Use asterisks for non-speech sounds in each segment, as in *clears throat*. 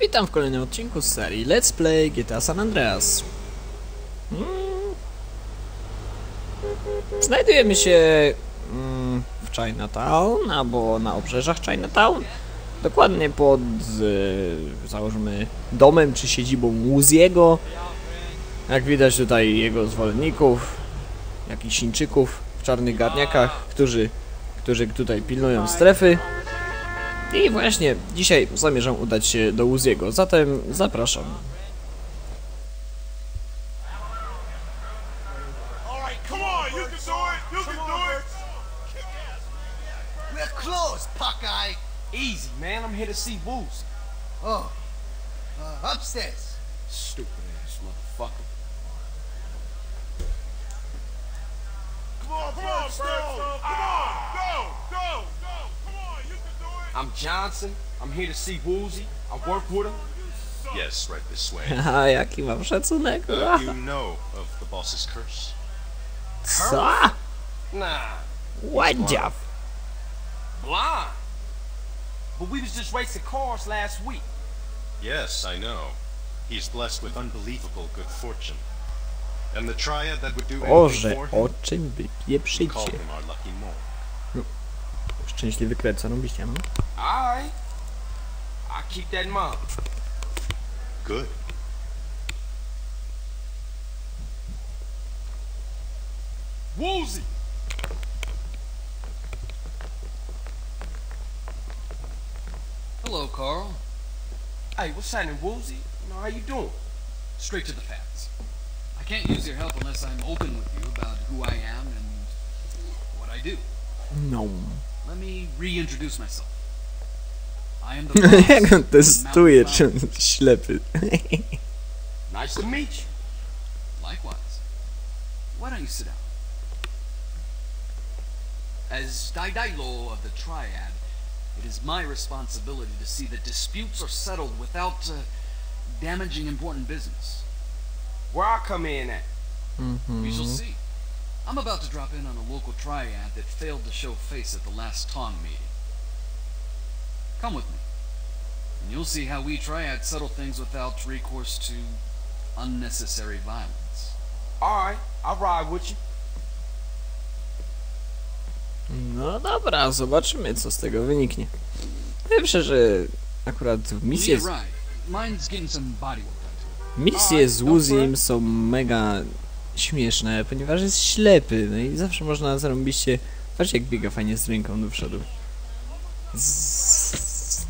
Witam w kolejnym odcinku z serii Let's Play GTA San Andreas. Mm. Znajdujemy się mm, w Chinatown, albo na obrzeżach Chinatown. Dokładnie pod, e, założmy, domem czy siedzibą Łuziego. Jak widać tutaj jego zwolenników, jakichś Chińczyków w czarnych garniakach, którzy, którzy tutaj pilnują strefy. I właśnie dzisiaj zamierzam udać się do Łuziego, zatem zapraszam. Easy, man. I'm here to see Woozy. Oh, uh, upstairs. Stupid ass motherfucker. Come on, come on. I'm Johnson. I'm here to see Woozy. I work with him. Yes, right this way. Haha, jaki mam szacunek. Uh, you know of the boss's curse? Co? Nah, Ładziaw. blind. But we was just racing cars last week. Yes, I know. He's blessed with unbelievable good fortune. And the triad that would do anything Boże, for o him, czym wy we call pieprzycie? Szczęśliwy kret, co robicie, no? All right. I keep that in mind. Good. Woozy. Hello, Carl. Hey, what's happening, Woozy? You know, how you doing? Straight to the facts. I can't use your help unless I'm open with you about who I am and what I do. No. Let me reintroduce myself. I am the *laughs* boss Jak of testuje, Mountain czy on Cloud. *laughs* jest ślepy. Nice to meet you. Likewise. Why don't you sit down? As Daidailo of the Triad, it is my responsibility to see that disputes are settled without uh, damaging important business. Where I come in at? We shall see. I'm about to drop in on a local triad that failed to show face at the last Tong meeting. Come with me, and you'll see how we triad settle things without recourse to unnecessary violence. All right, I'll ride with you. No dobra, zobaczymy co z tego wyniknie. Pierwsze, że akurat misje, it. misje z Wuzim są mega śmieszne, ponieważ jest ślepy, no i zawsze można zarąbiście... Patrz jak biega fajnie z ręką do przodu. Z...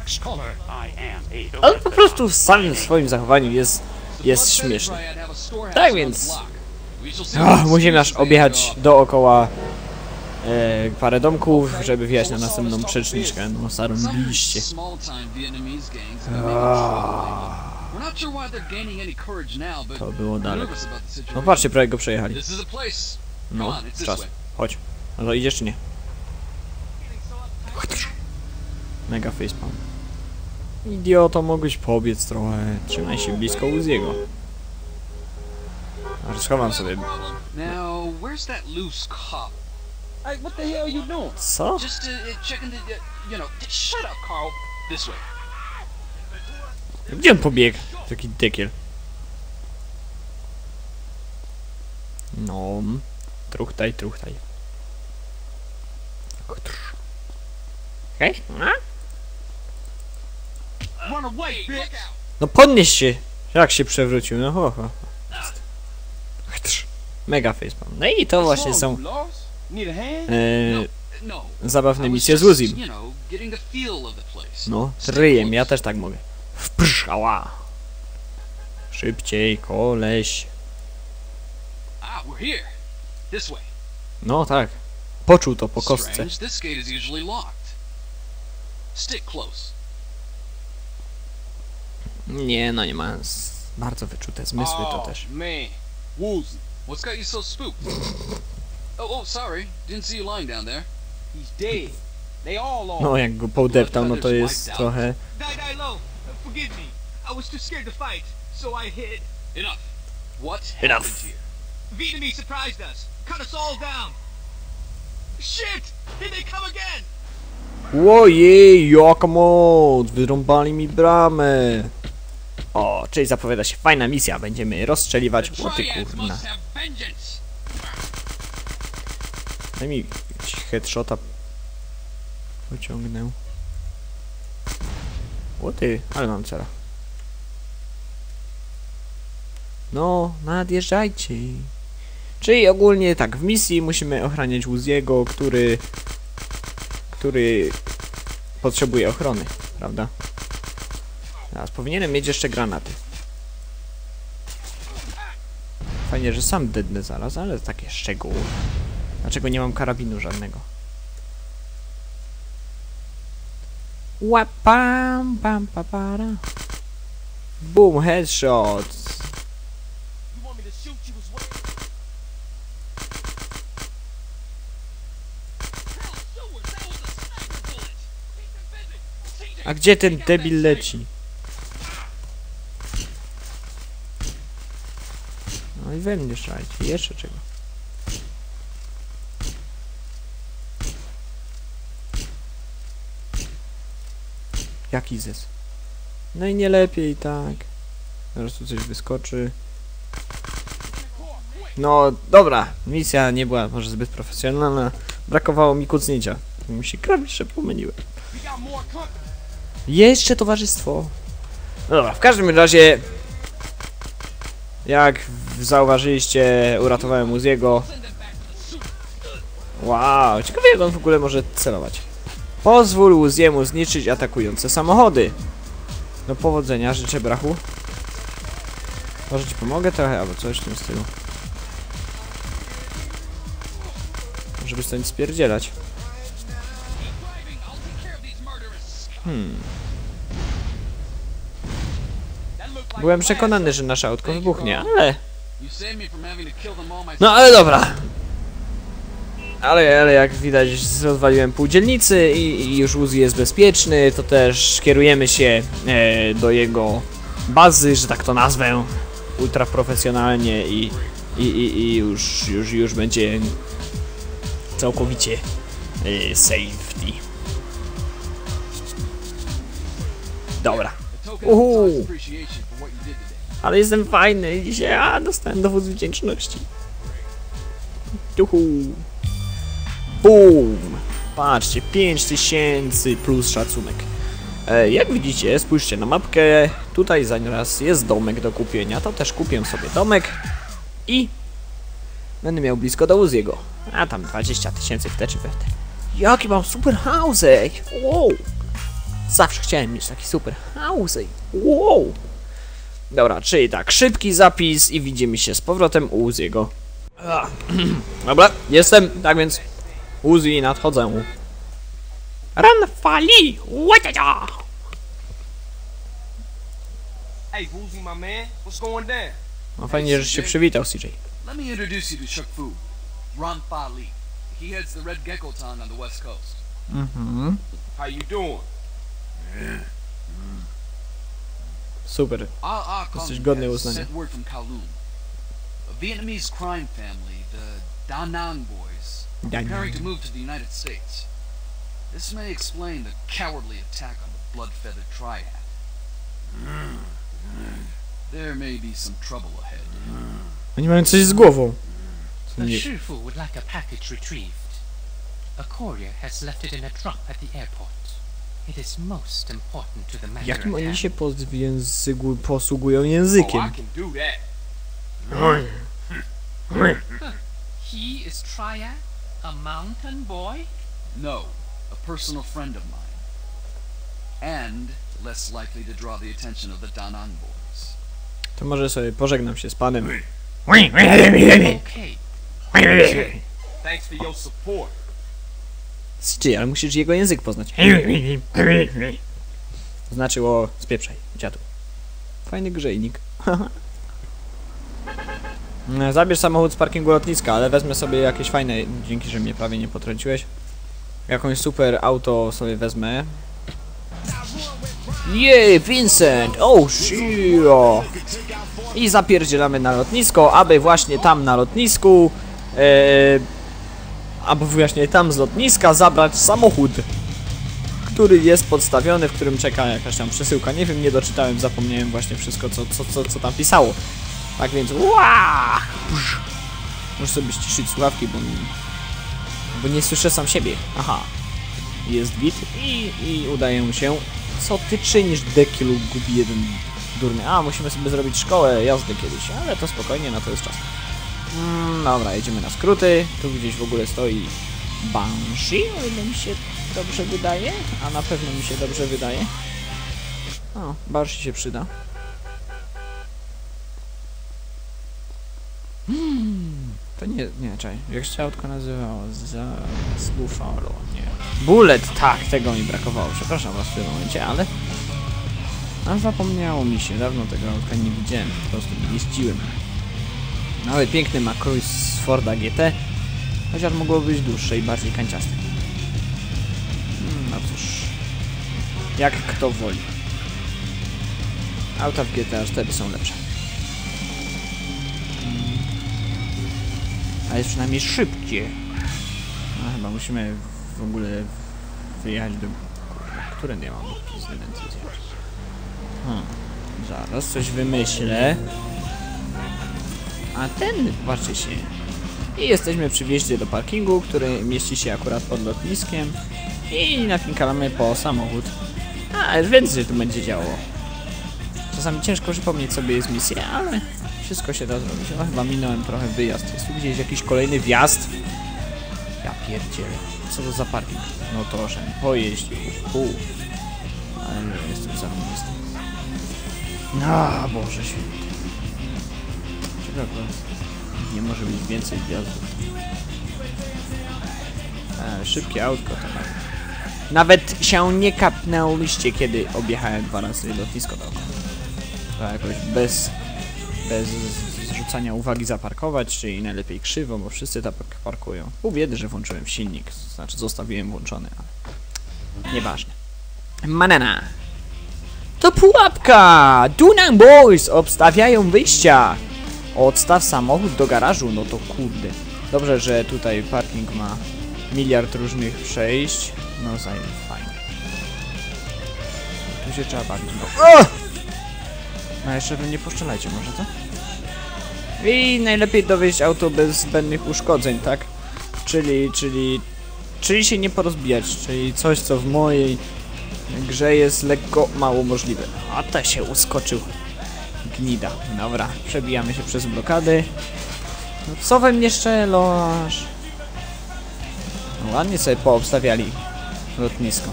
On po prostu w samym swoim zachowaniu jest, jest śmieszny. Tak więc- what musimy aż objechać dookoła e, parę domków, żeby wjechać na następną przeczniczkę. No, Some sarąbiście. To było situation. No patrzcie, prawie go przejechali. No, czas. Chodź. No to idziesz czy nie? Mega facepalm. Idioto, mogłeś pobiec trochę. Trzymaj się blisko Uziego. Aż schowam sobie. Now, where's that loose cop? Hey, what the hell you doing? Co? Just uh, checking the, you know, shut up, Carl. This way. Gdzie on pobiegł? Taki dekiel. No. Truchtaj, truchtaj. No? Away, bitch! No podnieś się! Jak się przewrócił, no ho, ho. Mega facepalm. No i to właśnie są e, No. zabawne I was misje z just, Uzim. You know, getting the feel of the place. No, ryjem, ja też tak mogę. Wprz, ała. Szybciej, koleś. Ah. No tak. Poczuł to po kostce. Nie, no nie ma. Bardzo wyczute zmysły to oh, też. Woozy. What's got you so spooked? *laughs* oh, oh, sorry. Didn't see you lying down there. He's dead. They all are. No jak go podeptał, no to jest trochę... Forgive me. I was too scared to fight, so I hid. Enough. What Enough. happened here? Vietnamese surprised us, cut us all down. Shit! Here they come again! Ojej, jaka moc! Wyrąbali mi bramę! O, czyli zapowiada się fajna misja. Będziemy rozstrzeliwać łoty kurna. Daj mi headshota. Pociągnę. Łoty, ale mam cela. No, nadjeżdżajcie. Czyli ogólnie tak, w misji musimy ochraniać Uziego, który... który potrzebuje ochrony, prawda? Teraz powinienem mieć jeszcze granaty. Fajnie, że sam dednę zaraz, ale takie szczegóły. Dlaczego nie mam karabinu żadnego? Łapam, pam, pa, para. Boom, headshot. You want me to shoot you as well? Hell, Seward, that was a gdzie ten debil leci? No i we mnie strzelajcie. Jeszcze czego? Jaki zes? No i nie lepiej, tak. Zaraz tu coś wyskoczy. No, dobra. Misja nie była może zbyt profesjonalna. Brakowało mi kucnięcia. Mi się klawisze company. Jeszcze towarzystwo. No dobra, w każdym razie. Jak zauważyliście, uratowałem Uziego. Wow, ciekawe jak on w ogóle może celować. Pozwól Uziemu zniszczyć atakujące samochody. Do powodzenia, życzę brachu. Może ci pomogę trochę, albo coś w tym stylu. Może to nic spierdzielać. Hmm. Byłem przekonany, że nasze autko wybuchnie, ale... No ale dobra. Ale, ale jak widać rozwaliłem pół dzielnicy i, i już Uzi jest bezpieczny, to też kierujemy się e, do jego bazy, że tak to nazwę, ultra profesjonalnie i, i, i, i już, już, już będzie całkowicie e, safety. Dobra, Uhu. ale jestem fajny dzisiaj, a dostałem dowód wdzięczności. Juhu. Boom! Patrzcie, 5000 plus szacunek. E, jak widzicie, spójrzcie na mapkę, tutaj zaraz jest domek do kupienia, to też kupię sobie domek i będę miał blisko do Uziego. A tam 20 tysięcy w te czy w te. Jaki mam super housek! Wow! Zawsze chciałem mieć taki super housek. Wow! Dobra, czyli tak, szybki zapis i widzimy się z powrotem u Uziego. *clears throat* Dobra, jestem, tak więc Uzi nadchodzę. Ran fali! Łajaja! Hey, Woozy, my man, what's going down? No fajnie, że się przywitał CJ. Let me introduce you to Shuk Fu, Ron Fa Li. He heads the Red Gecko Town on the west coast. Mhm. How you doing? Super. Ah Ah Jesteś godny uznania. sent word from Kowloon. A Vietnamese crime family, the Da Nang boys, preparing to move to the United States. This may explain the cowardly attack on the Blood Feather Triad. There may be some trouble ahead. Oni mają coś z głową. Co The nie- Shifu would like a package retrieved. A courier has left it in a drop at the airport. It is most important to the matter Jakim at oni hand. się pozwięzygu- posługują Oh, językiem? I can do that. He is Triad, a mountain boy? No, a personal friend of mine. And less likely to draw the attention of the Da Nang boys. To może sobie pożegnam się z panem. Okay. Thanks for your support. Ale musisz jego język poznać. To znaczyło spieprzaj, dziadu. Fajny grzejnik. *laughs* No, Zabierz samochód z parkingu lotniska, ale wezmę sobie jakieś fajne, dzięki, że mnie prawie nie potrąciłeś. Jakąś super auto sobie wezmę. Jej, Vincent! Oh, shio! I zapierdzielamy na lotnisko, aby właśnie tam na lotnisku e, aby właśnie tam z lotniska zabrać samochód. który jest podstawiony, w którym czeka jakaś tam przesyłka. Nie wiem, nie doczytałem, zapomniałem właśnie wszystko, co, co, co, co tam pisało. Tak więc! Psz. Muszę sobie ściszyć słuchawki, bo, bo nie słyszę sam siebie. Aha. Jest git i, i udaje mu się. Co ty czynisz, dekilu, gubi jeden durny? A, musimy sobie zrobić szkołę jazdy kiedyś, ale to spokojnie, na to jest czas. Mm, dobra, jedziemy na skróty. Tu gdzieś w ogóle stoi Banshee, o ile mi się dobrze wydaje, a na pewno mi się dobrze wydaje. O, Banshee się przyda. Hmm, to nie, nie, czekaj, jak się autko nazywało? Za... z Buffalo, nie. Bullet, tak, tego mi brakowało, przepraszam was w tym momencie, ale... A zapomniało mi się, dawno tego autka nie widziałem, po prostu jeździłem. Nawet piękny Cruise z Forda GT, chociaż mogło być dłuższe i bardziej kanciaste. Hmm, no cóż, jak kto woli. Auta w GTA 4 są lepsze. A jest przynajmniej szybkie. No chyba musimy w ogóle wyjechać do... Które nie mam pizdy decyzji. Hmm. Zaraz coś wymyślę. A ten, patrzcie się. I jesteśmy przy wjeździe do parkingu, który mieści się akurat pod lotniskiem. I napinkalamy po samochód. A, więcej tu będzie działo. Czasami ciężko przypomnieć sobie jest misję, ale wszystko się da zrobić. O, chyba minąłem trochę wyjazd. Jest tu gdzieś jakiś kolejny wjazd. Ja pierdzielę. Co to za parking? No że pojeździł. Hu. Ale nie, jestem zarąbisty. A, Boże święty. Ciekawe. Nie może być więcej wjazdów. E, szybkie autko to nawet. Nawet się nie kapnęliście, kiedy objechałem dwa razy lotnisko dookoła. To jakoś bez, bez zrzucania uwagi zaparkować, czyli najlepiej krzywo, bo wszyscy tak parkują. Pół że włączyłem silnik, znaczy zostawiłem włączony, ale nieważne. Manana. To pułapka! Dunham Boys obstawiają wyjścia! Odstaw samochód do garażu, no to kurde. Dobrze, że tutaj parking ma miliard różnych przejść. No fajnie. Tu się trzeba bawić, no. No jeszcze wy nie poszczelajcie może, co? I najlepiej dowieść auto bez zbędnych uszkodzeń, tak? Czyli, czyli... Czyli się nie porozbijać, czyli coś, co w mojej grze jest lekko mało możliwe. A te się uskoczył. Gnida. Dobra, przebijamy się przez blokady. No co we mnie szczelosz? No, ładnie sobie poobstawiali lotnisko.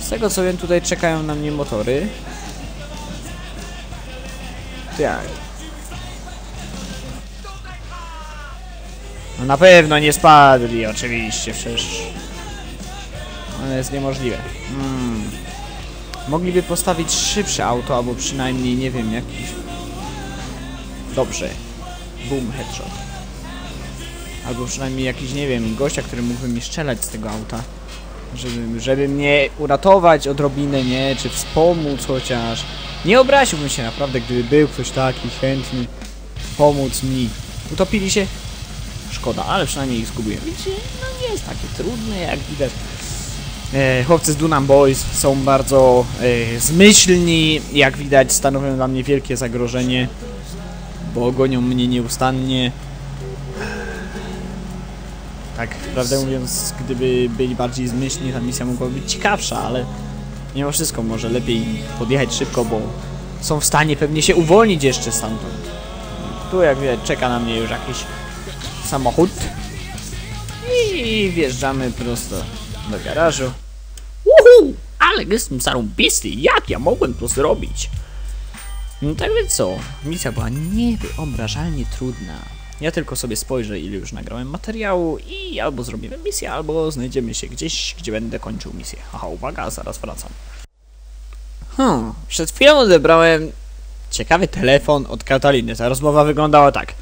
Z tego co wiem, tutaj czekają na mnie motory. Tak. No na pewno nie spadli, oczywiście, przecież... Ale jest niemożliwe. Hmm. Mogliby postawić szybsze auto, albo przynajmniej, nie wiem, jakiś... Dobrze. Boom, headshot. Albo przynajmniej jakiś, nie wiem, gościa, który mógłby mi strzelać z tego auta. Żeby, żeby mnie uratować odrobinę, nie? Czy wspomóc chociaż. Nie obraziłbym się naprawdę, gdyby był ktoś taki chętny pomóc mi. Utopili się? Szkoda, ale przynajmniej ich zgubiłem. Widzicie, no nie jest takie trudne, jak widać. E, chłopcy z Dunham Boys są bardzo e, zmyślni, jak widać stanowią dla mnie wielkie zagrożenie, bo gonią mnie nieustannie. Tak, prawdę mówiąc, gdyby byli bardziej zmyślni, ta misja mogłaby być ciekawsza, ale mimo wszystko może lepiej podjechać szybko, bo są w stanie pewnie się uwolnić jeszcze stamtąd. Tu jak widać czeka na mnie już jakiś samochód i wjeżdżamy prosto do garażu. Uhu! Ale jestem zarąbisty, jak ja mogłem to zrobić? No tak więc co, misja była niewyobrażalnie trudna. Ja tylko sobie spojrzę, ile już nagrałem materiału i albo zrobimy misję, albo znajdziemy się gdzieś, gdzie będę kończył misję. Aha, uwaga, zaraz wracam. Hmm, przed chwilą odebrałem ciekawy telefon od Kataliny. Ta rozmowa wyglądała tak.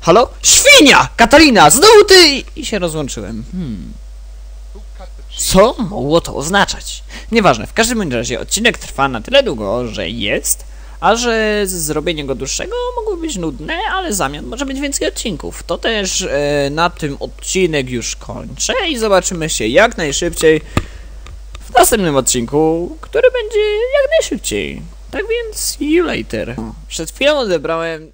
Halo? Świnia! Katalina! Znowu ty! I się rozłączyłem. Hmm. Co mogło to oznaczać? Nieważne, w każdym razie odcinek trwa na tyle długo, że jest, a że zrobienie go dłuższego mogło być nudne, ale zamian może być więcej odcinków. To też e, na tym odcinek już kończę i zobaczymy się jak najszybciej w następnym odcinku, który będzie jak najszybciej. Tak więc, you later. Przed chwilą odebrałem